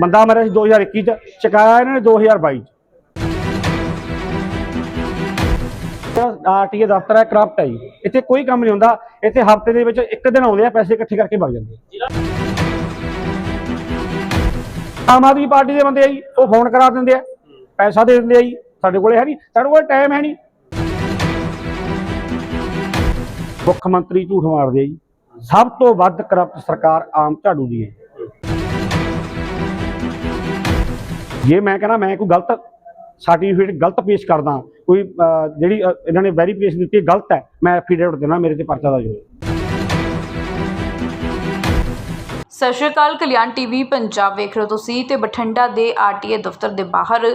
ਬੰਦਾ ਮਰਿਆ ਸੀ 2021 ਚ, ਚਕਾਇਆ ਇਹਨਾਂ ਨੇ 2022 ਚ। ਆਰਟੀਏ ਦਫ਼ਤਰ ਹੈ ਕਰਪਟ ਹੈ ਜੀ। ਇੱਥੇ ਕੋਈ ਕੰਮ ਨਹੀਂ ਹੁੰਦਾ, ਇੱਥੇ ਹਫ਼ਤੇ ਦੇ ਵਿੱਚ ਇੱਕ ਦਿਨ ਆਉਂਦੇ ਆ, ਪੈਸੇ ਇਕੱਠੇ ਕਰਕੇ ਵਗ ਜਾਂਦੇ ਆਮ ਆਦਮੀ ਪਾਰਟੀ ਦੇ ਬੰਦੇ ਆ ਜੀ, ਉਹ ਫੋਨ ਕਰਾ ਦਿੰਦੇ ਆ, ਪੈਸਾ ਦੇ ਦਿੰਦੇ ਆ ਜੀ, ਸਾਡੇ ਕੋਲੇ ਹੈ ਨਹੀਂ, ਸਾਡੇ ਕੋਲ ਟਾਈਮ ਹੈ ਨਹੀਂ। ਮੁੱਖ ਮੰਤਰੀ ਝੂਠ ਮਾਰਦੇ ਆ ਜੀ। ਸਭ ਤੋਂ ਵੱਧ ਕਰਪਟ ਸਰਕਾਰ ਆਮ ਝਾੜੂ ਦੀ ਹੈ। ਜੇ ਮੈਂ ਕਹਿੰਦਾ ਮੈਂ ਕੋਈ ਗਲਤ ਸਰਟੀਫਿਕੇਟ ਗਲਤ ਪੇਸ਼ ਕਰਦਾ, ਕੋਈ ਜਿਹੜੀ ਇਹਨਾਂ ਨੇ ਵੈਰੀਫਿਕੇਸ਼ਨ ਦਿੱਤੀ ਗਲਤ ਹੈ, ਮੈਂ ਐਫੀਡੇਵਿਟ ਦੇਣਾ, ਮੇਰੇ ਤੇ ਪਰਚਾ ਦਾ ਜੋ ਸਤਿ ਸ਼੍ਰੀ ਅਕਾਲ, ਕਲਿਆਣ ਟੀਵੀ, ਪੰਜਾਬ ਵੇਖ ਰਹੇ ਹੋ ਤੁਸੀਂ ਤੇ ਬਠਿੰਡਾ ਦੇ ਆਰਟੀਏ ਦਫ਼ਤਰ ਦੇ ਬਾਹਰ,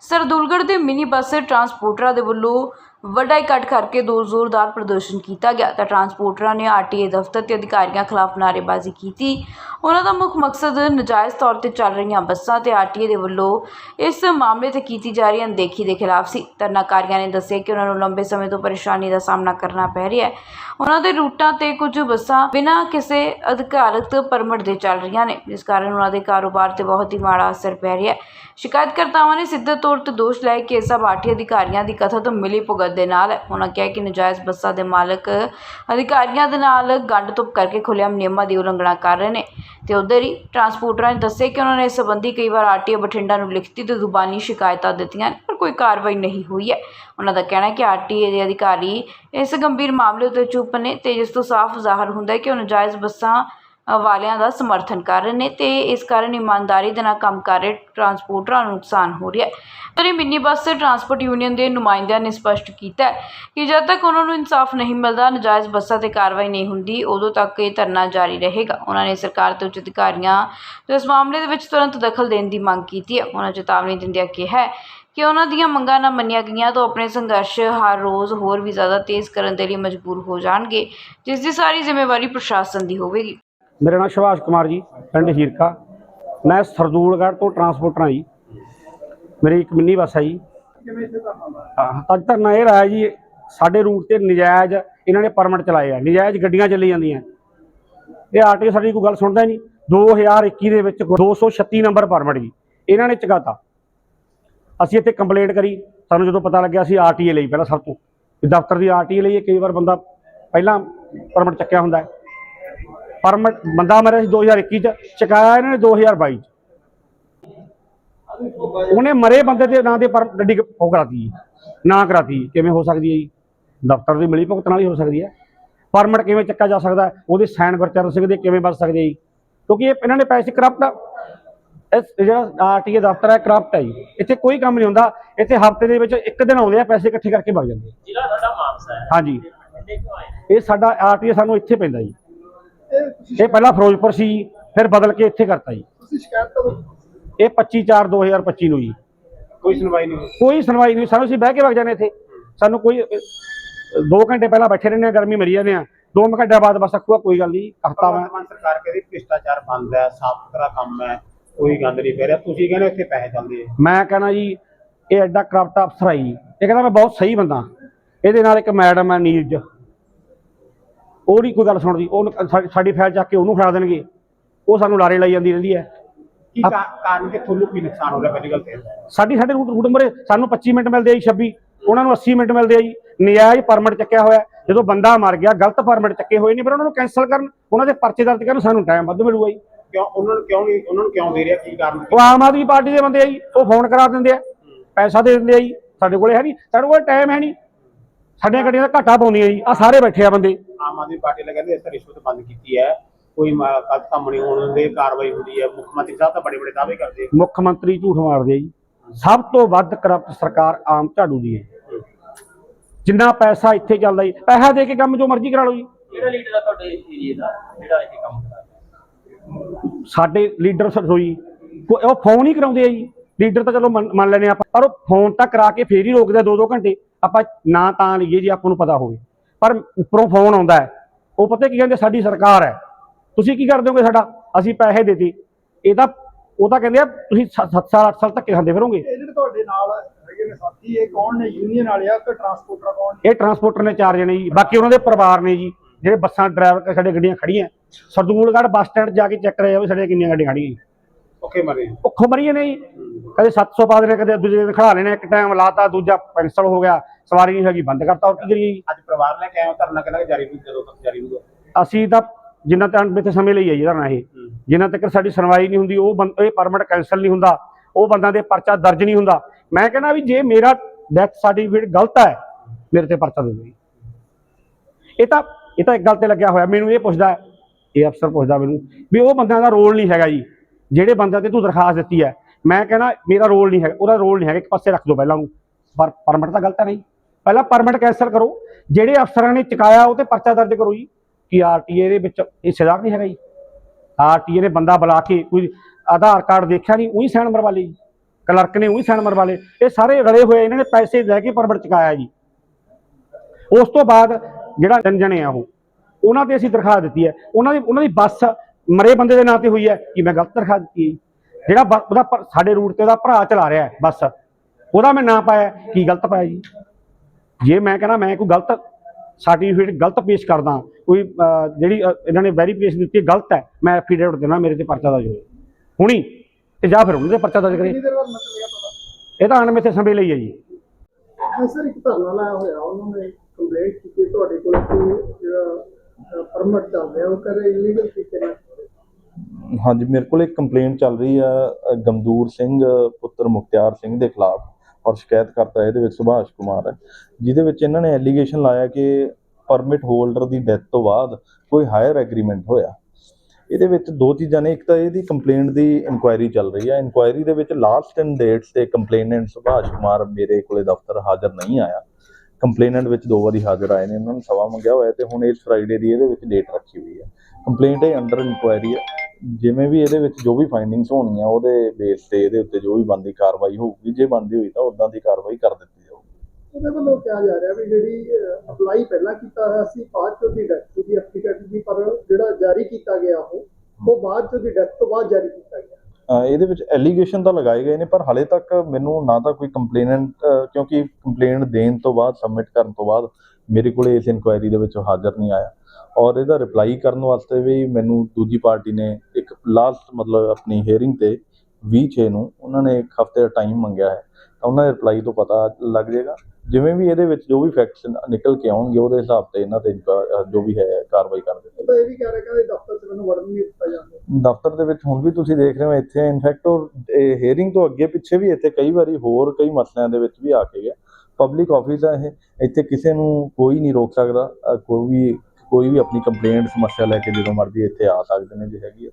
ਸਰਦੂਲਗੜ੍ਹ ਦੇ ਮਿਨੀ ਬੱਸ ਟਰਾਂਸਪੋਰਟਰਾਂ ਦੇ ਵੱਲੋਂ ਵੱਡਾ ਇਕੱਠ ਕਰਕੇ ਦੋ ਜ਼ੋਰਦਾਰ ਪ੍ਰਦਰਸ਼ਨ ਕੀਤਾ ਗਿਆ ਤਾਂ ਟਰਾਂਸਪੋਰਟਰਾਂ ਨੇ ਆਰਟੀਏ ਦਫ਼ਤਰ ਤੇ ਅਧਿਕਾਰੀਆਂ ਖਿਲਾਫ ਨਾਅਰੇਬਾਜ਼ੀ ਕੀਤੀ। ਉਹਨਾਂ ਦਾ ਮੁੱਖ ਮਕਸਦ ਨਜਾਇਜ਼ ਤੌਰ ਤੇ ਚੱਲ ਰਹੀਆਂ ਬੱਸਾਂ ਤੇ ਆਰਟੀਏ ਦੇ ਵੱਲੋਂ ਇਸ ਮਾਮਲੇ ਤੇ ਕੀਤੀ ਜਾ ਰਹੀ ਅਣਦੇਖੀ ਦੇ ਖਿਲਾਫ ਸੀ। ਧਰਨਾਕਾਰੀਆਂ ਨੇ ਦੱਸਿਆ ਕਿ ਉਹਨਾਂ ਨੂੰ ਲੰਬੇ ਸਮੇਂ ਤੋਂ ਪਰੇਸ਼ਾਨੀ ਦਾ ਸਾਹਮਣਾ ਕਰਨਾ ਪੈ ਰਿਹਾ ਹੈ। ਉਹਨਾਂ ਦੇ ਰੂਟਾਂ ਤੇ ਕੁਝ ਬੱਸਾਂ ਬਿਨਾਂ ਕਿਸੇ ਅਧਿਕਾਰਤ ਪਰਮਿਟ ਦੇ ਚੱਲ ਰਹੀਆਂ ਨੇ, ਜਿਸ ਕਾਰਨ ਉਹਨਾਂ ਦੇ ਕਾਰੋਬਾਰ ਤੇ ਬਹੁਤ ਹੀ ਮਾੜਾ ਅਸਰ ਪੈ ਰਿਹਾ ਹੈ। ਸ਼ਿਕਾਇਤਕਰਤਾਵਾਂ ਨੇ ਸਿੱਧੇ ਤੌਰ ਤੇ ਦੋਸ਼ ਲਾਇਆ ਕਿ ਇਹ ਸਭ ਆਰਟੀ ਅਧਿਕਾਰੀਆਂ ਦੀ ਕਥਿਤ ਮਿਲੀ ਭੁਗਤ ਦੇ ਨਾਲ ਹੈ ਉਹਨਾਂ ਕਿਹਾ ਕਿ ਨਜਾਇਜ਼ ਬੱਸਾਂ ਦੇ ਮਾਲਕ ਅਧਿਕਾਰੀਆਂ ਦੇ ਨਾਲ ਗੰਢ ਧੁੱਪ ਕਰਕੇ ਖੁੱਲ੍ਹੇਆਮ ਨਿਯਮਾਂ ਦੀ ਉਲੰਘਣਾ ਕਰ ਰਹੇ ਨੇ ਤੇ ਉਧਰ ਹੀ ਟਰਾਂਸਪੋਰਟਰਾਂ ਨੇ ਦੱਸਿਆ ਕਿ ਉਹਨਾਂ ਨੇ ਇਸ ਸੰਬੰਧੀ ਕਈ ਵਾਰ ਆਰਟੀਓ ਬਠਿੰਡਾ ਨੂੰ ਲਿਖਤੀ ਤੇ ਜ਼ੁਬਾਨੀ ਸ਼ਿਕਾਇਤਾਂ ਦਿੱਤੀਆਂ ਪਰ ਕੋਈ ਕਾਰਵਾਈ ਨਹੀਂ ਹੋਈ ਹੈ। ਉਹਨਾਂ ਦਾ ਕਹਿਣਾ ਹੈ ਕਿ ਆਰਟੀਏ ਦੇ ਅਧਿਕਾਰੀ ਇਸ ਗੰਭੀਰ ਮਾਮਲੇ ਉੱਤੇ ਚੁੱਪ ਨੇ ਤੇ ਜਿਸ ਤੋਂ ਸਾਫ਼ ਜ਼ਾਹਰ ਹੁੰਦਾ ਹੈ ਕਿ ਉਹ ਨਜਾਇਜ਼ ਬੱਸਾਂ ਵਾਲਿਆਂ ਦਾ ਸਮਰਥਨ ਕਰ ਰਹੇ ਨੇ ਤੇ ਇਸ ਕਾਰਨ ਇਮਾਨਦਾਰੀ ਦੇ ਨਾਲ ਕੰਮ ਕਰ ਰਹੇ ਟਰਾਂਸਪੋਰਟਰਾਂ ਨੂੰ ਨੁਕਸਾਨ ਹੋ ਰਿਹਾ ਹੈ। ਪਰ ਮਿੰਨੀ ਬੱਸ ਟਰਾਂਸਪੋਰਟ ਯੂਨੀਅਨ ਦੇ ਨੁਮਾਇੰਦਿਆਂ ਨੇ ਸਪਸ਼ਟ ਕੀਤਾ ਕਿ ਜਦ ਤੱਕ ਉਹਨਾਂ ਨੂੰ ਇਨਸਾਫ ਨਹੀਂ ਮਿਲਦਾ, ਨਜਾਇਜ਼ ਬੱਸਾਂ ਤੇ ਕਾਰਵਾਈ ਨਹੀਂ ਹੁੰਦੀ, ਉਦੋਂ ਤੱਕ ਇਹ ਧਰਨਾ ਜਾਰੀ ਰਹੇਗਾ। ਉਹਨਾਂ ਨੇ ਸਰਕਾਰ ਤੇ ਉੱਚ ਅਧਿਕਾਰੀਆਂ ਤੋਂ ਇਸ ਮਾਮਲੇ ਦੇ ਵਿੱਚ ਤੁਰੰਤ ਦਖਲ ਦੇਣ ਦੀ ਮੰਗ ਕੀਤੀ ਹੈ। ਉਹਨਾਂ ਚੇਤਾਵਨੀ ਦਿੰਦਿਆਂ ਕਿਹਾ ਕਿ ਉਹਨਾਂ ਦੀਆਂ ਮੰਗਾਂ ਨਾ ਮੰਨੀਆਂ ਗਈਆਂ ਤਾਂ ਆਪਣੇ ਸੰਘਰਸ਼ ਹਰ ਰੋਜ਼ ਹੋਰ ਵੀ ਜ਼ਿਆਦਾ ਤੇਜ਼ ਕਰਨ ਦੇ ਲਈ ਮਜਬੂਰ ਹੋ ਜਾਣਗੇ, ਜਿਸ ਦੀ ਸਾਰੀ ਜ਼ਿੰਮੇਵਾਰੀ ਪ੍ਰਸ਼ਾਸਨ ਦੀ ਹੋਵੇਗੀ। ਮੇਰਾ ਨਾਮ ਸੁਭਾਸ਼ ਕੁਮਾਰ ਜੀ, ਪਿੰਡ ਹੀਰਕਾ। ਮੈਂ ਸਰਦੂਲਗੜ੍ਹ ਤੋਂ ਟਰਾਂਸਪੋਰਟਰ ਹਾਂ ਜੀ। ਮੇਰੀ ਇੱਕ ਮਿੰਨੀ ਬੱਸ ਹੈ ਜੀ। ਅੱਜ ਧਰਨਾ ਇਹ ਰਹਾ ਜੀ, ਸਾਡੇ ਰੂਟ ਤੇ ਨਜਾਇਜ਼ ਇਹਨਾਂ ਨੇ ਪਰਮਿਟ ਚਲਾਏ ਆ। ਨਜਾਇਜ਼ ਗੱਡੀਆਂ ਚੱਲੀ ਜਾਂਦੀਆਂ। ਇਹ ਆਰਟੀਓ ਸਾਡੀ ਕੋਈ ਗੱਲ ਸੁਣਦਾ ਹੀ ਨਹੀਂ 2021 ਦੇ ਵਿੱਚ 236 ਨੰਬਰ ਪਰਮਿਟ ਜੀ। ਇਹਨਾਂ ਨੇ ਚੁਕਾਤਾ। ਅਸੀਂ ਇੱਥੇ ਕੰਪਲੇਂਟ ਕਰੀ। ਸਾਨੂੰ ਜਦੋਂ ਪਤਾ ਲੱਗਿਆ ਸੀ ਆਰਟੀਏ ਲਈ ਪਹਿਲਾਂ ਸਭ ਤੋਂ। ਦਫ਼ਤਰ ਦੀ ਆਰਟੀਏ ਲਈ ਇਹ ਕਈ ਵਾਰ ਬੰਦਾ ਪਹਿਲਾਂ ਪਰਮਿਟ ਚੱਕਿਆ ਹੁੰਦਾ ਹੈ। ਪਰਮਿਟ ਬੰਦਾ ਮਰਿਆ ਸੀ 2021 ਚ ਚਕਾਇਆ ਇਹਨਾਂ ਨੇ 2022 ਚ। ਉਹਨੇ ਮਰੇ ਬੰਦੇ ਦੇ ਨਾਂ ਦੇ ਪਰ ਗੱਡੀ ਉਹ ਕਰਾਤੀ ਨਾ ਕਰਾਤੀ ਕਿਵੇਂ ਹੋ ਸਕਦੀ ਹੈ ਜੀ? ਦਫ਼ਤਰ ਦੀ ਮਿਲੀ ਭੁਗਤਣ ਵਾਲੀ ਹੋ ਸਕਦੀ ਹੈ। ਪਰਮਿਟ ਕਿਵੇਂ ਚੱਕਾ ਜਾ ਸਕਦਾ ਹੈ? ਉਹਦੇ ਸਾਈਨ ਗੁਰਚਰਨ ਸਿੰਘ ਦੇ ਕਿਵੇਂ ਬਚ ਸਕਦੇ ਜੀ? ਕਿਉਂਕਿ ਇਹ ਇਹਨਾਂ ਨੇ ਪੈਸੇ ਕਰਪਟ ਇਸ ਜਿਹੜਾ ਆਰਟੀਏ ਦਫ਼ਤਰ ਹੈ ਕਰਪਟ ਹੈ ਜੀ। ਇੱਥੇ ਕੋਈ ਕੰਮ ਨਹੀਂ ਹੁੰਦਾ। ਇੱਥੇ ਹਫ਼ਤੇ ਦੇ ਵਿੱਚ ਇੱਕ ਦਿਨ ਆਉਂਦੇ ਆ ਪੈਸੇ ਇਕੱਠੇ ਕਰਕੇ ਵਗ ਜਾਂਦੇ। ਜ਼ਿਲ੍ਹਾ ਸਾਡਾ ਮਾਨਸਾ ਹੈ। ਹਾਂਜੀ। ਇਹ ਸਾਡਾ ਆਰਟੀਏ ਸਾਨੂੰ ਇੱਥੇ ਪੈਂਦਾ ਜੀ। ਇਹ ਪਹਿਲਾਂ ਫਿਰੋਜ਼ਪੁਰ ਸੀ ਫਿਰ ਬਦਲ ਕੇ ਇੱਥੇ ਕਰਤਾ ਜੀ। ਤੁਸੀਂ ਸ਼ਿਕਾਇਤ ਕਰੋ ਇਹ 25 4 2025 ਨੂੰ ਜੀ। ਕੋਈ ਸੁਣਵਾਈ ਨਹੀਂ ਕੋਈ ਸੁਣਵਾਈ ਨਹੀਂ ਸਾਨੂੰ ਅਸੀਂ ਬਹਿ ਕੇ ਵਗ ਜਾਂਦੇ ਇੱਥੇ। ਸਾਨੂੰ ਕੋਈ 2 ਘੰਟੇ ਪਹਿਲਾਂ ਬੈਠੇ ਰਹਿੰਦੇ ਆ ਗਰਮੀ ਮਰੀ ਜਾਂਦੇ ਆ 2 ਘੰਟੇ ਬਾਅਦ ਬਸ ਆਖੂਗਾ ਕੋਈ ਗੱਲ ਨਹੀਂ ਹਫਤਾ ਮੈਂ। ਸਰਕਾਰ ਕਹਿੰਦੀ ਭ੍ਰਿਸ਼ਟਾਚਾਰ ਬੰਦ ਹੈ ਸਾਫ਼ ਸੁਥਰਾ ਕੰਮ ਹੈ ਕੋਈ ਗੰਦ ਨਹੀਂ ਪੈ ਰਿਹਾ ਤੁਸੀਂ ਕਹਿੰਦੇ ਇੱਥੇ ਪੈਸੇ ਚੱਲਦੇ ਆ। ਮੈਂ ਕਹਿੰਦਾ ਜੀ ਇਹ ਐਡਾ ਕਰਪਟ ਅਫਸਰ ਆ ਜੀ। ਇਹ ਕਹਿੰਦਾ ਮੈਂ ਬਹੁਤ ਸਹੀ ਬੰਦਾ। ਇਹਦੇ ਨਾਲ ਇੱਕ ਮੈਡਮ ਹੈ ਨੀਰਜ। ਉਹ ਨਹੀਂ ਕੋਈ ਗੱਲ ਸੁਣਦੀ ਉਹ ਸਾਡੀ ਫਾਈਲ ਚੱਕ ਕੇ ਉਹਨੂੰ ਫੜਾ ਦੇਣਗੇ। ਉਹ ਸਾਨੂੰ ਲਾਰੇ ਲਾਈ ਜਾਂਦੀ ਰਹਿੰਦੀ ਹੈ। ਕੀ ਕਾਰਨ ਕਿ ਤੁਹਾਨੂੰ ਕੀ ਨੁਕਸਾਨ ਹੋ ਰਿਹਾ ਪਹਿਲੀ ਗੱਲ ਤੇ? ਸਾਡੀ ਸਾਡੇ ਰੂਟ ਰੂਟ ਮਰੇ ਸਾਨੂੰ 25 ਮਿੰਟ ਮਿਲਦੇ ਆ ਜੀ 26 ਉਹਨਾਂ ਨੂੰ 80 ਮਿੰਟ ਮਿਲਦੇ ਆ ਜੀ। ਪਰਮਿਟ ਚੱਕਿਆ ਹੋਇਆ ਜਦੋਂ ਬੰਦਾ ਮਰ ਗਿਆ ਗਲਤ ਪਰਮਿਟ ਚੱਕੇ ਹੋਏ ਨਹੀਂ ਪਰ ਉਹਨਾਂ ਨੂੰ ਕੈਨਸਲ ਕਰਨ ਉਹਨਾਂ ਦੇ ਪਰਚੇ ਦਰਜ ਕਰਨ ਸਾਨੂੰ ਟਾਈਮ ਵੱਧ ਮਿਲੂਗਾ ਜੀ। ਕਿਉਂ ਉਹਨਾਂ ਨੂੰ ਕਿਉਂ ਨਹੀਂ ਉਹਨਾਂ ਨੂੰ ਕਿਉਂ ਦੇ ਰਿਹਾ? ਕੀ ਕਾਰਨ ਉਹ ਆਮ ਆਦਮੀ ਪਾਰਟੀ ਦੇ ਬੰਦੇ ਆ ਜੀ। ਉਹ ਫੋਨ ਕਰਾ ਦਿੰਦੇ ਆ ਪੈਸਾ ਦੇ ਦਿੰਦੇ ਆ ਜੀ। ਸਾਡੇ ਕੋਲੇ ਹੈ ਨਹੀਂ ਸਾਡੇ ਕੋਲ ਟਾਈਮ ਹੈ ਨਹੀਂ। ਸਾਡੀਆਂ ਗੱਡੀਆਂ ਦਾ ਘਾਟਾ ਪਾਉਂਦੀਆਂ ਜੀ ਆ ਸਾਰੇ ਬੈਠੇ ਆ ਬੰਦੇ। ਆਮ ਆਦਮੀ ਪਾਰਟੀ ਨੇ ਕਹਿੰਦੇ ਇਸ ਤਰ੍ਹਾਂ ਰਿਸ਼ਵਤ ਬੰਦ ਕੀਤੀ ਹੈ। ਕੋਈ ਮ- ਗਲਤ ਕੰਮ ਨਹੀਂ ਹੋਣ ਦਿੰਦੇ ਕਾਰਵਾਈ ਹੁੰਦੀ ਹੈ। ਮੁੱਖ ਮੰਤਰੀ ਸਾਹਿਬ ਤਾਂ ਬੜੇ ਬੜੇ ਦਾਅਵੇ ਕਰਦੇ ਆ। ਮੁੱਖ ਮੰਤਰੀ ਝੂਠ ਮਾਰਦੇ ਆ ਜੀ। ਸਭ ਤੋਂ ਵੱਧ ਕਰਪਟ ਸਰਕਾਰ ਆਮ ਝਾੜੂ ਦੀ ਹੈ। ਜਿੰਨਾ ਪੈਸਾ ਇੱਥੇ ਚੱਲਦਾ ਜੀ ਪੈਸਾ ਦੇ ਕੇ ਕੰਮ ਜੋ ਮਰਜ਼ੀ ਕਰਾ ਲਓ ਜੀ। ਕਿਹੜਾ ਲੀਡਰ ਆ ਤੁਹਾਡੇ ਏਰੀਏ ਦਾ? ਜਿਹੜਾ ਇਹ ਕੰਮ ਕਰਦਾ ਸਾਡੇ ਲੀਡਰ ਸਰੋਈ ਕੋ- ਉਹ ਫੋਨ ਹੀ ਕਰਾਉਂਦੇ ਆ ਜੀ। ਲੀਡਰ ਤਾਂ ਚਲੋ ਮੰਨ ਲੈਨੇ ਆਪਾਂ ਪਰ ਉਹ ਫੋਨ ਤਾਂ ਕਰਾ ਕੇ ਫੇਰ ਹੀ ਰੋਕਦੇ ਆ ਦੋ ਦੋ ਘੰਟੇ। ਆਪਾਂ ਨਾ ਤਾਂ ਲਈਏ ਜੀ ਆਪਾਂ ਨੂੰ ਪਤਾ ਹੋਵੇ। ਪਰ ਉੱਪਰੋਂ ਫੋਨ ਆਉਂਦਾ ਹੈ। ਉਹ ਪਤਾ ਕੀ ਕਹਿੰਦੇ ਸਾਡੀ ਸਰਕਾਰ ਹੈ। ਤੁਸੀਂ ਕੀ ਕਰ ਦਿਓਗੇ ਸਾਡਾ? ਅਸੀਂ ਪੈਸੇ ਦੇਤੇ। ਇਹ ਤਾਂ ਉਹ ਤਾਂ ਕਹਿੰਦੇ ਆ ਤੁਸੀਂ 7 ਸਾਲ 8 ਸਾਲ ਧੱਕੇ ਖਾਂਦੇ ਫਿਰੋਗੇ। ਇਹ ਜਿਹੜੇ ਤੁਹਾਡੇ ਨਾਲ ਹੈਗੇ ਨੇ ਸਾਥੀ ਇਹ ਕੌਣ ਨੇ? ਯੂਨੀਅਨ ਵਾਲੇ ਆ ਕਿ ਟਰਾਂਸਪੋਰਟਰ ਕੌਣ ਨੇ? ਇਹ ਟਰਾਂਸਪੋਰਟਰ ਨੇ ਚਾਰ ਜਣੇ ਜੀ। ਬਾਕੀ ਉਹਨਾਂ ਦੇ ਪਰਿਵਾਰ ਨੇ ਜੀ। ਜਿਹੜੇ ਬੱਸਾਂ ਡਰਾਈਵਰ ਸਾਡੇ ਗੱਡੀਆਂ ਖੜੀਆਂ ਸਰਦੂਲਗੜ੍ਹ ਬੱਸ ਸਟੈਂਡ ਜਾ ਕੇ ਚੈੱਕ ਕਰਿਆ ਜਾਵੇ ਸਾਡੀਆਂ ਕਿੰਨੀਆਂ ਗੱਡੀਆਂ ਖੜੀਆਂ ਜੀ। ਓਕੇ ਮਰੇ ਭੁੱਖੋਂ ਮਰੀਏ ਨੇ ਜੀ। ਕਦੇ 700 ਪਾ ਦੇਣੇ ਕਦੇ ਦੂਜੇ ਦਿਨ ਖੜਾ ਲੈਣੇ ਇੱਕ ਟਾਈਮ ਲਾਤਾ ਦੂਜਾ ਕੈਂਸਲ ਹੋ ਗਿਆ ਸਵਾਰੀ ਨਹੀਂ ਹੈਗੀ ਬੰਦ ਕਰਤਾ ਹੋਰ ਕੀ ਕਰੀਏ ਜੀ? ਅੱਜ ਪਰਿਵਾਰ ਲੈ ਕੇ ਆਇਆ ਧਰਨਾ ਕਹਿੰਦਾ ਕਿ ਜਾਰੀ ਨਹੀਂ ਜਦੋਂ ਤੱਕ ਜਾਰੀ ਹੋਊਗਾ? ਅਸੀਂ ਤਾਂ ਜਿੰਨਾ ਟਾਈਮ ਇੱਥੇ ਸਮੇਂ ਲਈ ਹੈ ਜੀ ਧਰਨਾ ਇਹ ਜਿੰਨਾ ਤੱਕ ਸਾਡੀ ਸੁਣਵਾਈ ਨਹੀਂ ਹੁੰਦੀ ਉਹ ਬੰਦ ਇਹ ਪਰਮਿਟ ਕੈਂਸਲ ਨਹੀਂ ਹੁੰਦਾ ਉਹ ਬੰਦਾ ਦੇ ਪਰਚਾ ਦਰਜ ਨਹੀਂ ਹੁੰਦਾ। ਮੈਂ ਕਹਿੰਦਾ ਵੀ ਜੇ ਮੇਰਾ ਡੈਥ ਸਰਟੀਫਿਕੇਟ ਗਲਤ ਹੈ ਮੇਰੇ ਤੇ ਪਰਚਾ ਦੇ ਦਿਓ ਜੀ। ਇਹ ਤਾਂ ਇਹ ਤਾਂ ਇੱਕ ਗੱਲ ਤੇ ਲੱਗਿਆ ਹੋਇਆ ਮੈਨੂੰ ਇਹ ਪੁੱਛਦਾ ਹੈ, ਇਹ ਅਫਸਰ ਪੁੱਛਦਾ ਮੈਨੂੰ ਵੀ ਉਹ ਬੰਦਿਆਂ ਦਾ ਰੋਲ ਨਹੀਂ ਹੈਗਾ ਜੀ। ਜਿਹੜੇ ਬੰਦਿਆਂ ਤੇ ਤੂੰ ਦਰਖਾਸਤ ਦਿੱਤੀ ਹੈ, ਮੈਂ ਕਹਿੰਦਾ ਮੇਰਾ ਰੋਲ ਨਹੀਂ ਹੈਗਾ, ਉਹਦਾ ਰੋਲ ਨਹੀਂ ਹੈਗਾ, ਇੱਕ ਪਾਸੇ ਰੱਖ ਦਿਓ ਪਹਿਲਾਂ ਨੂੰ ਪਰ ਪਰਮਿਟ ਤਾਂ ਗਲਤ ਹੈ ਨਹੀਂ। ਪਹਿਲਾਂ ਪਰਮਿਟ ਕੈਂਸਲ ਕਰੋ। ਜਿਹੜੇ ਅਫਸਰਾਂ ਨੇ ਚੁਕਾਇਆ, ਉਹ ਤੇ ਪਰਚਾ ਦਰਜ ਕਰੋ ਜੀ। ਕਿ ਆਰਟੀਏ ਦੇ ਵਿੱਚ ਹਿੱਸੇਦਾਰ ਨਹੀਂ ਹੈਗਾ ਜੀ। ਆਰਟੀਏ ਨੇ ਬੰਦਾ ਬੁਲਾ ਕੇ ਕੋਈ ਆਧਾਰ ਕਾਰਡ ਦੇਖਿਆ ਨਹੀਂ, ਉਹੀ ਸਾਈਨ ਮਰਵਾ ਲਏ ਜੀ। ਕਲਰਕ ਨੇ ਉਹੀ ਸਾਈਨ ਮਰਵਾ ਲਏ। ਇਹ ਸਾਰੇ ਰਲੇ ਹੋਏ ਇਹਨਾਂ ਨੇ ਪੈਸੇ ਲੈ ਕੇ ਪਰਮਿਟ ਚੁਕਾਇਆ ਜੀ। ਉਸ ਤੋਂ ਬਾਅਦ ਜਿਹੜਾ ਤਿੰਨ ਜਣੇ ਆ ਉਹ, ਉਹਨਾਂ ਤੇ ਅਸੀਂ ਦਰਖਾਸਤ ਦਿੱਤੀ ਹੈ। ਉਹਨਾਂ ਦੀ ਉਹਨਾਂ ਦੀ ਬੱਸ ਮਰੇ ਬੰਦੇ ਦੇ ਨਾਂ ਤੇ ਹੋਈ ਹੈ ਕਿ ਮੈਂ ਗਲਤ ਦਰਖਾਸਤ ਦਿੱਤੀ ਜਿਹੜਾ ਉਹਦਾ ਸਾਡੇ ਰੂਟ ਤੇ ਉਹਦਾ ਭਰਾ ਚਲਾ ਰਿਹਾ ਹੈ, ਬੱਸ। ਉਹਦਾ ਮੈਂ ਨਾਂ ਪਾਇਆ, ਕੀ ਗਲਤ ਪਾਇਆ ਜੀ? ਜੇ ਮੈਂ ਕਹਿੰਦਾ ਮੈਂ ਕੋਈ ਗਲਤ ਸਰਟੀਫਿਕੇਟ ਗਲਤ ਪੇਸ਼ ਕਰਦਾ, ਕੋਈ ਜਿਹੜੀ ਇਹਨਾਂ ਨੇ ਵੈਰੀਫਿਕੇਸ਼ਨ ਦਿੱਤੀ ਗਲਤ ਹੈ, ਮੈਂ ਐਫੀਡੇਵਿਟ ਦੇਣਾ ਮੇਰੇ ਤੇ ਪਰਚਾ ਦਰਜ ਹੋਵੇ ਹੁਣੀ, ਤੇ ਜਾਂ ਫਿਰ ਉਹਨਾਂ ਦੇ ਪਰਚਾ ਦਰਜ ਕਰੇ ਇਹ ਤਾਂ ਅਣਮਿੱਥੇ ਸਮੇਂ ਲਈ ਹੈ ਜੀ। ਸਰ, ਇੱਕ ਧਰਨਾ ਲਾਇਆ ਹੋਇਆ, ਉਹਨਾਂ ਨੇ ਕੰਪਲੇਂਟ ਕੀਤੀ, ਤੁਹਾਡੇ ਕੋਲ ਕਿ ਜਿਹੜਾ ਪਰਮਿਟ ਚੱਲ ਉਹ ਕਰ ਇਲੀਗਲ ਹਾਂਜੀ ਮੇਰੇ ਕੋਲ ਇੱਕ ਕੰਪਲੇਂਟ ਚੱਲ ਰਹੀ ਆ ਅ, ਗਮਦੂਰ ਸਿੰਘ ਪੁੱਤਰ ਮੁਖਤਿਆਰ ਸਿੰਘ ਦੇ ਖਿਲਾਫ ਔਰ ਸ਼ਿਕਾਇਤ ਕਰਤਾ ਇਹਦੇ ਵਿੱਚ ਸੁਭਾਸ਼ ਕੁਮਾਰ। ਹੈ ਜਿਹਦੇ ਵਿੱਚ ਇਹਨਾਂ ਨੇ ਐਲੀਗੇਸ਼ਨ ਲਾਇਆ ਕਿ ਪਰਮਿਟ ਹੋਲਡਰ ਦੀ ਡੈਥ ਤੋਂ ਬਾਅਦ ਕੋਈ ਹਾਇਰ ਐਗਰੀਮੈਂਟ ਹੋਇਆ। ਇਹਦੇ ਵਿੱਚ ਦੋ ਚੀਜ਼ਾਂ ਨੇ ਇੱਕ ਤਾਂ ਇਹਦੀ ਕੰਪਲੇਂਟ ਦੀ ਇਨਕੁਆਇਰੀ ਚੱਲ ਰਹੀ ਹੈ ਇਨਕੁਆਇਰੀ ਦੇ ਵਿੱਚ ਲਾਸਟ ਇਨ ਡੇਟਸ ਤੇ ਕੰਪਲੇਨੈਂਟ ਸੁਭਾਸ਼ ਕੁਮਾਰ ਮੇਰੇ ਕੋਲੇ ਦਫ਼ਤਰ ਹਾਜ਼ਰ ਨਹੀਂ ਆਇਆ। ਕੰਪਲੇਨੈਂਟ ਵਿੱਚ ਦੋ ਵਾਰੀ ਹਾਜ਼ਰ ਆਏ ਨੇ ਉਹਨਾਂ ਨੂੰ ਸਵਾ ਮੰਗਿਆ ਹੋਇਆ ਤੇ ਹੁਣ ਇਸ ਫਰਾਈਡੇ ਦੀ ਇਹਦੇ ਵਿੱਚ ਡੇਟ ਰੱਖੀ ਹੋਈ ਹੈ ਕੰਪਲੇਂਟ ਇਹ ਅੰਡਰ ਇਨਕੁਆਇਰੀ ਹੈ ਜਿਵੇਂ ਵੀ ਇਹਦੇ ਵਿੱਚ ਜੋ ਵੀ ਫਾਈਂਡਿੰਗਸ ਹੋਣਗੀਆਂ ਉਹਦੇ ਬੇਸ ਤੇ ਇਹਦੇ ਉੱਤੇ ਜੋ ਵੀ ਬਣਦੀ ਕਾਰਵਾਈ ਹੋਊਗੀ ਜੇ ਬਣਦੀ ਹੋਈ ਤਾਂ ਉਦਾਂ ਦੀ ਕਾਰਵਾਈ ਕਰ ਦਿੱਤੀ ਜਾਊਗੀ। ਉਹਦੇ ਵੱਲੋਂ ਕਿਹਾ ਜਾ ਰਿਹਾ ਵੀ ਜਿਹੜੀ ਅਪਲਾਈ ਪਹਿਲਾਂ ਕੀਤਾ ਹੋਇਆ ਸੀ ਬਾਅਦ ਚ ਉਹਦੀ ਡੈਥ ਉਹਦੀ ਐਪਲੀਕੇਸ਼ਨ ਦੀ ਪਰ ਜਿਹੜਾ ਜਾਰੀ ਕੀਤਾ ਗਿਆ ਉਹ ਉਹ ਬਾਅਦ ਚ ਉਹਦੀ ਡੈਥ ਤੋਂ ਬਾਅਦ ਜਾਰੀ ਕੀਤਾ ਗਿਆ। ਇਹਦੇ ਵਿੱਚ ਐਲੀਗੇਸ਼ਨ ਤਾਂ ਲਗਾਏ ਗਏ ਨੇ ਪਰ ਹਾਲੇ ਤੱਕ ਮੈਨੂੰ ਨਾ ਤਾਂ ਕੋਈ ਕੰਪਲੇਨੈਂਟ ਕਿਉਂਕਿ ਕੰਪਲੇਂਟ ਦੇਣ ਤੋਂ ਬਾਅਦ ਸਬਮਿਟ ਕਰਨ ਤੋਂ ਬਾਅਦ ਮੇਰੇ ਕੋਲੇ ਇਸ ਇਨਕੁਆਇਰੀ ਦੇ ਵਿੱਚ ਹਾਜ਼ਰ ਨਹੀਂ ਆਇਆ। ਔਰ ਇਹਦਾ ਰਿਪਲਾਈ ਕਰਨ ਵਾਸਤੇ ਵੀ ਮੈਨੂੰ ਦੂਜੀ ਪਾਰਟੀ ਨੇ ਇੱਕ ਲਾਸਟ ਮਤਲਬ ਆਪਣੀ ਹੀਅਰਿੰਗ ਤੇ 26 ਨੂੰ ਉਹਨਾਂ ਨੇ ਇੱਕ ਹਫ਼ਤੇ ਦਾ ਟਾਈਮ ਮੰਗਿਆ ਹੈ। ਤਾਂ ਉਹਨਾਂ ਦੇ ਰਿਪਲਾਈ ਤੋਂ ਪਤਾ ਲੱਗ ਜਾਏਗਾ। ਜਿਵੇਂ ਵੀ ਇਹਦੇ ਵਿੱਚ ਜੋ ਵੀ ਫੈਕਟਸ ਨਿਕਲ ਕੇ ਆਉਣਗੇ ਉਹਦੇ ਹਿਸਾਬ ਤੇ ਇਹਨਾਂ ਤੇ ਜੋ ਵੀ ਹੈ ਕਾਰਵਾਈ ਕਰ ਦਿੱਤੀ ਤਾਂ ਇਹ ਵੀ ਕਹਿ ਰਿਹਾ ਕਿ ਦਫ਼ਤਰ 'ਚ ਮੈਨੂੰ ਵੜਨ ਨਹੀਂ ਦਿੱਤਾ ਜਾਂਦਾ। ਦਫ਼ਤਰ ਦੇ ਵਿੱਚ ਹੁਣ ਵੀ ਤੁਸੀਂ ਦੇਖ ਰਹੇ ਹੋ ਇੱਥੇ ਇਨਫੈਕਟ ਉਹ ਹੀਅਰਿੰਗ ਤੋਂ ਅੱਗੇ ਪਿੱਛੇ ਵੀ ਇੱਥੇ ਕਈ ਵਾਰੀ ਹੋਰ ਕਈ ਮਸਲਿਆਂ ਦੇ ਵਿੱਚ ਵੀ ਆ ਕੇ ਗਿਆ। ਪਬਲਿਕ ਆਫਿਸ ਆ ਇਹ, ਇੱਥੇ ਕਿਸੇ ਨੂੰ ਕੋਈ ਨਹੀਂ ਰੋਕ ਸਕਦਾ। ਅਹ ਕੋਈ ਵੀ ਕੋਈ ਵੀ ਆਪਣੀ ਕੰਪਲੇਂਟ ਸਮੱਸਿਆ ਲੈ ਕੇ ਜਦੋਂ ਮਰਜ਼ੀ ਇੱਥੇ ਆ ਸਕਦੇ ਨੇ ਜੇ ਹੈਗੀ ਆ।